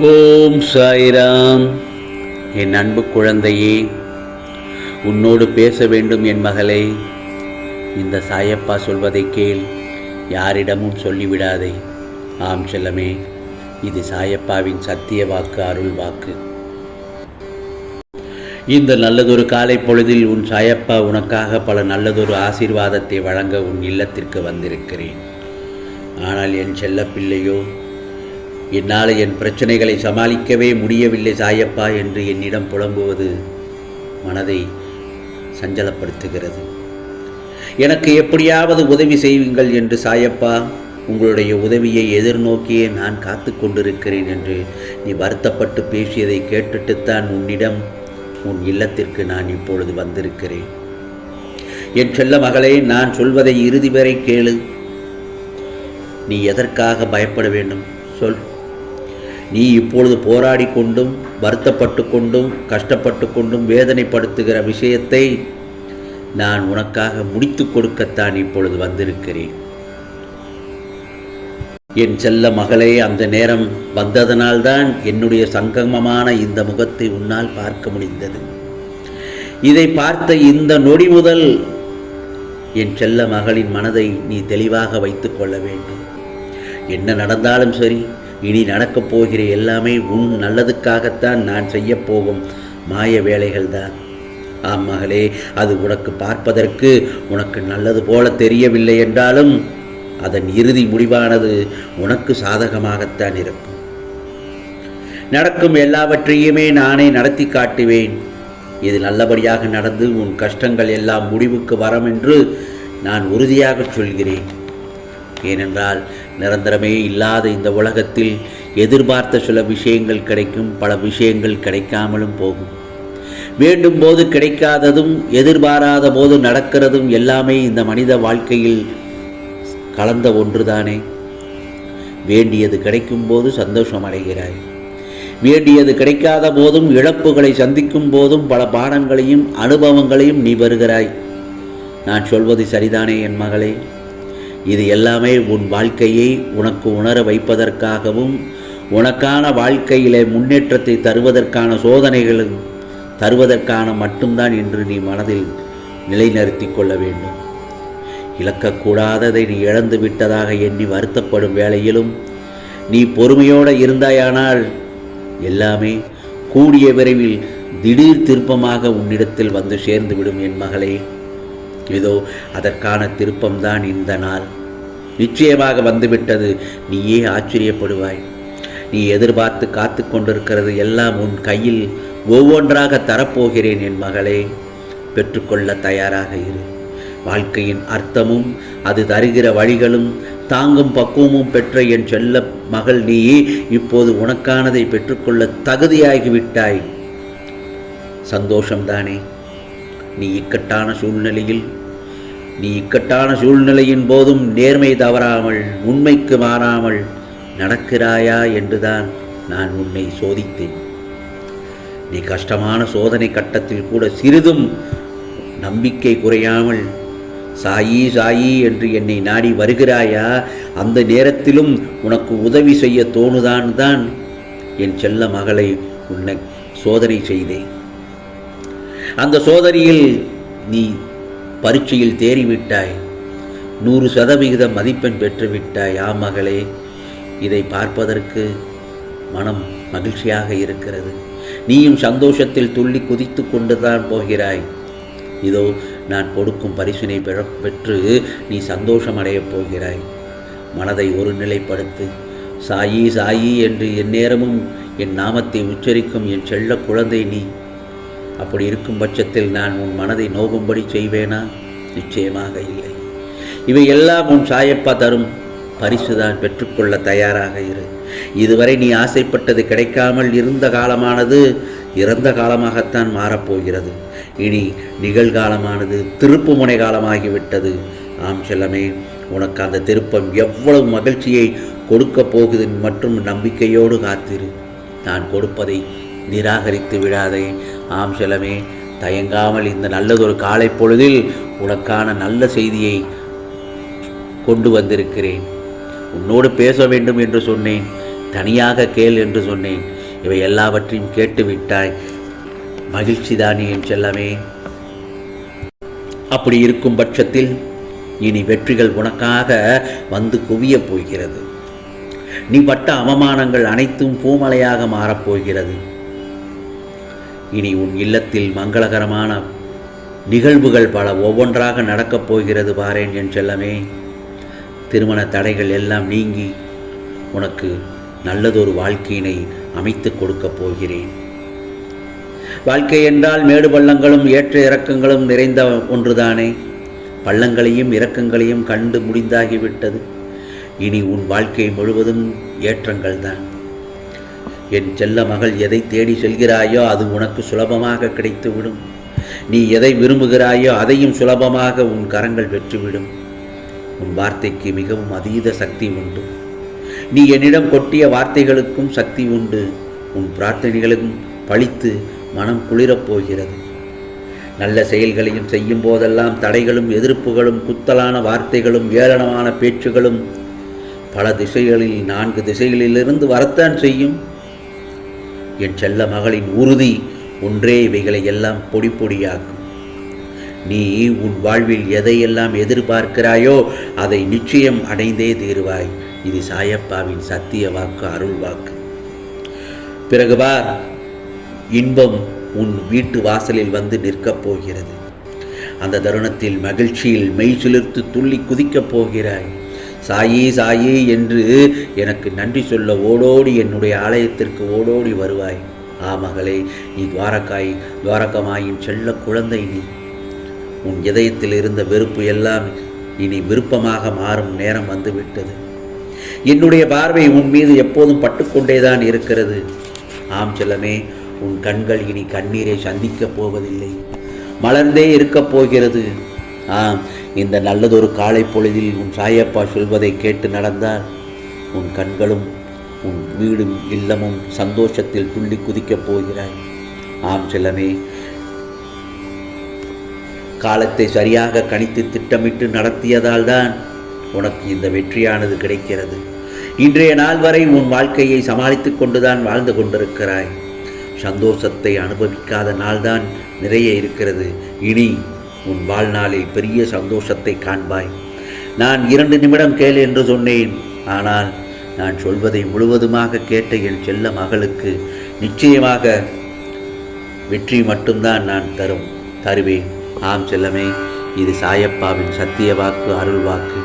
ஓம் சாய்ராம். என் அன்பு குழந்தையே உன்னோடு பேச வேண்டும் என் மகளே. இந்த சாயப்பா சொல்வதை கேள் யாரிடமும் சொல்லிவிடாதே. ஆம் செல்லமே இது சாயப்பாவின் சத்திய வாக்கு அருள் வாக்கு. இந்த நல்லதொரு காலை பொழுதில் உன் சாயப்பா உனக்காக பல நல்லதொரு ஆசீர்வாதத்தை வழங்க உன் இல்லத்திற்கு வந்திருக்கிறேன். ஆனால் என் செல்ல பிள்ளையோ என்னால் என் பிரச்சனைகளை சமாளிக்கவே முடியவில்லை சாயப்பா என்று என்னிடம் புலம்புவது மனதை சஞ்சலப்படுத்துகிறது. எனக்கு எப்படியாவது உதவி செய்யுங்கள் என்று சாயப்பா உங்களுடைய உதவியை எதிர்நோக்கியே நான் காத்து கொண்டிருக்கிறேன் என்று நீ வருத்தப்பட்டு பேசியதை கேட்டுட்டுத்தான் உன்னிடம் உன் இல்லத்திற்கு நான் இப்பொழுது வந்திருக்கிறேன். என் செல்ல மகளே நான் சொல்வதை இறுதி வரை கேளு. நீ எதற்காக பயப்பட வேண்டும்? சொல். நீ இப்பொழுது போராடி கொண்டும் வருத்தப்பட்டு கொண்டும் கஷ்டப்பட்டு கொண்டும் வேதனைப்படுத்துகிற விஷயத்தை நான் உனக்காக முடித்து கொடுக்கத்தான் இப்பொழுது வந்திருக்கிறேன். என் செல்ல மகளே அந்த நேரம் வந்ததனால்தான் என்னுடைய சங்கமமான இந்த முகத்தை உன்னால் பார்க்க முடிந்தது. இதை பார்த்த இந்த நொடி முதல் என் செல்ல மகளின் மனதை நீ தெளிவாக வைத்துக் கொள்ள வேண்டும். என்ன நடந்தாலும் சரி இனி நடக்கப் போகிற எல்லாமே உன் நல்லதுக்காகத்தான் நான் செய்யப் போகும் மாய வேலைகள்தான். ஆம் மகளே அது உனக்கு பார்ப்பதற்கு உனக்கு நல்லது போல தெரியவில்லை என்றாலும் அதன் இறுதி முடிவானது உனக்கு சாதகமாகத்தான் இருக்கும். நடக்கும் எல்லாவற்றையுமே நானே நடத்தி காட்டுவேன். இது நல்லபடியாக நடந்து உன் கஷ்டங்கள் எல்லாம் முடிவுக்கு வரும் என்று நான் உறுதியாக சொல்கிறேன். ஏனென்றால் நிரந்தரமே இல்லாத இந்த உலகத்தில் எதிர்பார்த்த சில விஷயங்கள் கிடைக்கும் பல விஷயங்கள் கிடைக்காமலும் போகும். வேண்டும் போது கிடைக்காததும் எதிர்பாராத போது நடக்கிறதும் எல்லாமே இந்த மனித வாழ்க்கையில் கலந்த ஒன்றுதானே? வேண்டியது கிடைக்கும் போது சந்தோஷம் அடைகிறாய். வேண்டியது கிடைக்காத போதும் இழப்புகளை சந்திக்கும் போதும் பல பாடங்களையும் அனுபவங்களையும் நீ வருகிறாய். நான் சொல்வது சரிதானே என் மகளே? இது எல்லாமே உன் வாழ்க்கையை உனக்கு உணர வைப்பதற்காகவும் உனக்கான வாழ்க்கையிலே முன்னேற்றத்தை தருவதற்கான சோதனைகளும் தருவதற்கான மட்டும்தான் என்று நீ மனதில் நிலைநிறுத்தி கொள்ள வேண்டும். இழக்கக்கூடாததை நீ இழந்து விட்டதாக எண்ணி வருத்தப்படும் வேளையிலும் நீ பொறுமையோடு இருந்தாயானால் எல்லாமே கூடிய விரைவில் திடீர் திருப்பமாக உன்னிடத்தில் வந்து சேர்ந்து விடும் என் மகளே. இதோ அதற்கான திருப்பம்தான் இந்த நாள். நிச்சயமாக வந்துவிட்டது. நீயே ஆச்சரியப்படுவாய். நீ எதிர்பார்த்து காத்து கொண்டிருக்கிறது எல்லாம் உன் கையில் ஒவ்வொன்றாக தரப்போகிறேன் என் மகளே. பெற்றுக்கொள்ள தயாராக இரு. வாழ்க்கையின் அர்த்தமும் அது தருகிற வழிகளும் தாங்கும் பக்குவமும் பெற்ற என் செல்ல மகள் நீ இப்போது உனக்கானதை பெற்றுக்கொள்ள தகுதியாகிவிட்டாய். சந்தோஷம்தானே. நீ இக்கட்டான சூழ்நிலையில் நீ இக்கட்டான சூழ்நிலையின் போதும் நேர்மை தவறாமல் உண்மைக்கு மாறாமல் நடக்கிறாயா என்றுதான் நான் உன்னை சோதித்தேன். நீ கஷ்டமான சோதனை கட்டத்தில் கூட சிறிதும் நம்பிக்கை குறையாமல் சாயி சாயி என்று என்னை நாடி வருகிறாயா? அந்த நேரத்திலும் உனக்கு உதவி செய்ய தோணுதான் தான் என் செல்ல மகளை உன்னை சோதனை செய்தேன். அந்த சோதனையில் நீ பரீட்சையில் தேறிவிட்டாய். நூறு சதவிகித மதிப்பெண் பெற்றுவிட்டாய். ஆ மகளே இதை பார்ப்பதற்கு மனம் மகிழ்ச்சியாக இருக்கிறது. நீயும் சந்தோஷத்தில் துள்ளி குதித்து கொண்டுதான் போகிறாய். இதோ நான் கொடுக்கும் பரிசினை பெற பெற்று நீ சந்தோஷம் அடையப் போகிறாய். மனதை ஒருநிலைப்படுத்து சாயி சாயி என்று எந்நேரமும் என் நாமத்தை உச்சரிக்கும் என் செல்ல குழந்தை நீ. அப்படி இருக்கும் பட்சத்தில் நான் உன் மனதை நோகும்படி செய்வேனா? நிச்சயமாக இல்லை. இவை எல்லாம் உன் சாயப்பா தரும் பரிசுதான் பெற்றுக்கொள்ள தயாராக இரு. இதுவரை நீ ஆசைப்பட்டது கிடைக்காமல் இருந்த காலமானது இறந்த காலமாகத்தான் மாறப்போகிறது. இனி நிகழ்காலமானது திருப்பு முனை காலமாகிவிட்டது. ஆம் செல்லமே உனக்கு அந்த திருப்பம் எவ்வளவு மகிழ்ச்சியை கொடுக்கப் போகுது மற்றும் நம்பிக்கையோடு காத்திரு. நான் கொடுப்பதை நிராகரித்து விடாதே. ஆம் செல்லமே தயங்காமல் இந்த நல்லதொரு காலை பொழுதில் உனக்கான நல்ல செய்தியை கொண்டு வந்திருக்கிறேன். உன்னோடு பேச வேண்டும் என்று சொன்னேன். தனியாக கேள் என்று சொன்னேன். இவை எல்லாவற்றையும் கேட்டு விட்டாய். மகிழ்ச்சிதானே என் செல்லமே. அப்படி இருக்கும் பட்சத்தில் இனி வெற்றிகள் உனக்காக வந்து குவியப் போகிறது. நீ பட்ட அவமானங்கள் அனைத்தும் பூமலையாக மாறப்போகிறது இனி உன் இல்லத்தில் மங்களகரமான நிகழ்வுகள் பல ஒவ்வொன்றாக நடக்கப் போகிறது பாரேன் என் செல்லமே. திருமண தடைகள் எல்லாம் நீங்கி உனக்கு நல்லதொரு வாழ்க்கையினை அமைத்துக் கொடுக்கப் போகிறேன். வாழ்க்கை என்றால் மேடு பள்ளங்களும் ஏற்ற இறக்கங்களும் நிறைந்த ஒன்றுதானே. பள்ளங்களையும் இறக்கங்களையும் கண்டு முடிந்தாகிவிட்டது. இனி உன் வாழ்க்கை முழுவதும் ஏற்றங்கள்தான். என் செல்ல மகள் எதை தேடி செல்கிறாயோ அது உனக்கு சுலபமாக கிடைத்துவிடும். நீ எதை விரும்புகிறாயோ அதையும் சுலபமாக உன் கரங்கள் வெற்றிவிடும் உன் வார்த்தைக்கு மிகவும் அதீத சக்தி உண்டு. நீ என்னிடம் கொட்டிய வார்த்தைகளுக்கும் சக்தி உண்டு. உன் பிரார்த்தனைகளுக்கும் பழித்து மனம் குளிரப் போகிறது. நல்ல செயல்களையும் செய்யும் போதெல்லாம் தடைகளும் எதிர்ப்புகளும் குத்தலான வார்த்தைகளும் ஏளனமான பேச்சுகளும் பல திசைகளில் நான்கு திசைகளிலிருந்து வரத்தான் செய்யும். என் செல்ல மகளின் உறுதி ஒன்றே இவைகளை எல்லாம் பொடி பொடியாக்கும். நீ உன் வாழ்வில் எதையெல்லாம் எதிர்பார்க்கிறாயோ அதை நிச்சயம் அடைந்தே தீருவாய். இது சாயப்பாவின் சத்திய வாக்கு அருள் வாக்கு. பிறகு பார் இன்பம் உன் வீட்டு வாசலில் வந்து நிற்கப் போகிறது. அந்த தருணத்தில் மகிழ்ச்சியில் மெய் சிலிர்த்து துள்ளி குதிக்கப் போகிறாய். சாயி சாயி என்று எனக்கு நன்றி சொல்ல ஓடோடி என்னுடைய ஆலயத்திற்கு ஓடோடி வருவாய். ஆ மகளே நீ துவாரகாய் துவாரகமாயின் செல்ல குழந்தை நீ. உன் இதயத்தில் இருந்த வெறுப்பு எல்லாம் இனி விருப்பமாக மாறும் நேரம் வந்துவிட்டது. என்னுடைய பார்வை உன் மீது எப்போதும் பட்டுக்கொண்டேதான் இருக்கிறது. ஆம் செல்லமே உன் கண்கள் இனி கண்ணீரை சந்திக்கப் போவதில்லை. மலர்ந்தே இருக்கப் போகிறது. ஆம் இந்த நல்லதொரு காலை பொழுதில் உன் சாயப்பா சொல்வதை கேட்டு நடந்தால் உன் கண்களும் உன் வீடும் இல்லமும் சந்தோஷத்தில் துள்ளி குதிக்கப் போகிறாய். ஆம் செல்லமே. காலத்தை சரியாக கணித்து திட்டமிட்டு நடத்தியதால் தான் உனக்கு இந்த வெற்றியானது கிடைக்கிறது. இன்றைய நாள் வரை உன் வாழ்க்கையை சமாளித்துக் கொண்டுதான் வாழ்ந்து கொண்டிருக்கிறாய். சந்தோஷத்தை அனுபவிக்காத நாள்தான் நிறைய இருக்கிறது. இனி உன் வாழ்நாளில் பெரிய சந்தோஷத்தை காண்பாய். நான் இரண்டு நிமிடம் கேள் என்று சொன்னேன். ஆனால் நான் சொல்வதை முழுவதுமாக கேட்ட என் செல்ல மகளுக்கு நிச்சயமாக வெற்றி மட்டும்தான் நான் தரும். தருவேன். ஆம் செல்லமே இது சாயப்பாவின் சத்திய வாக்கு அருள் வாக்கு.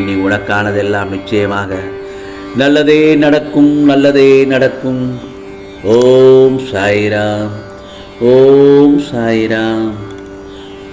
இனி உனக்கானதெல்லாம் நிச்சயமாக நல்லதே நடக்கும் நல்லதே நடக்கும். ஓம் சாய்ராம். ஓம் சாய்ராம்.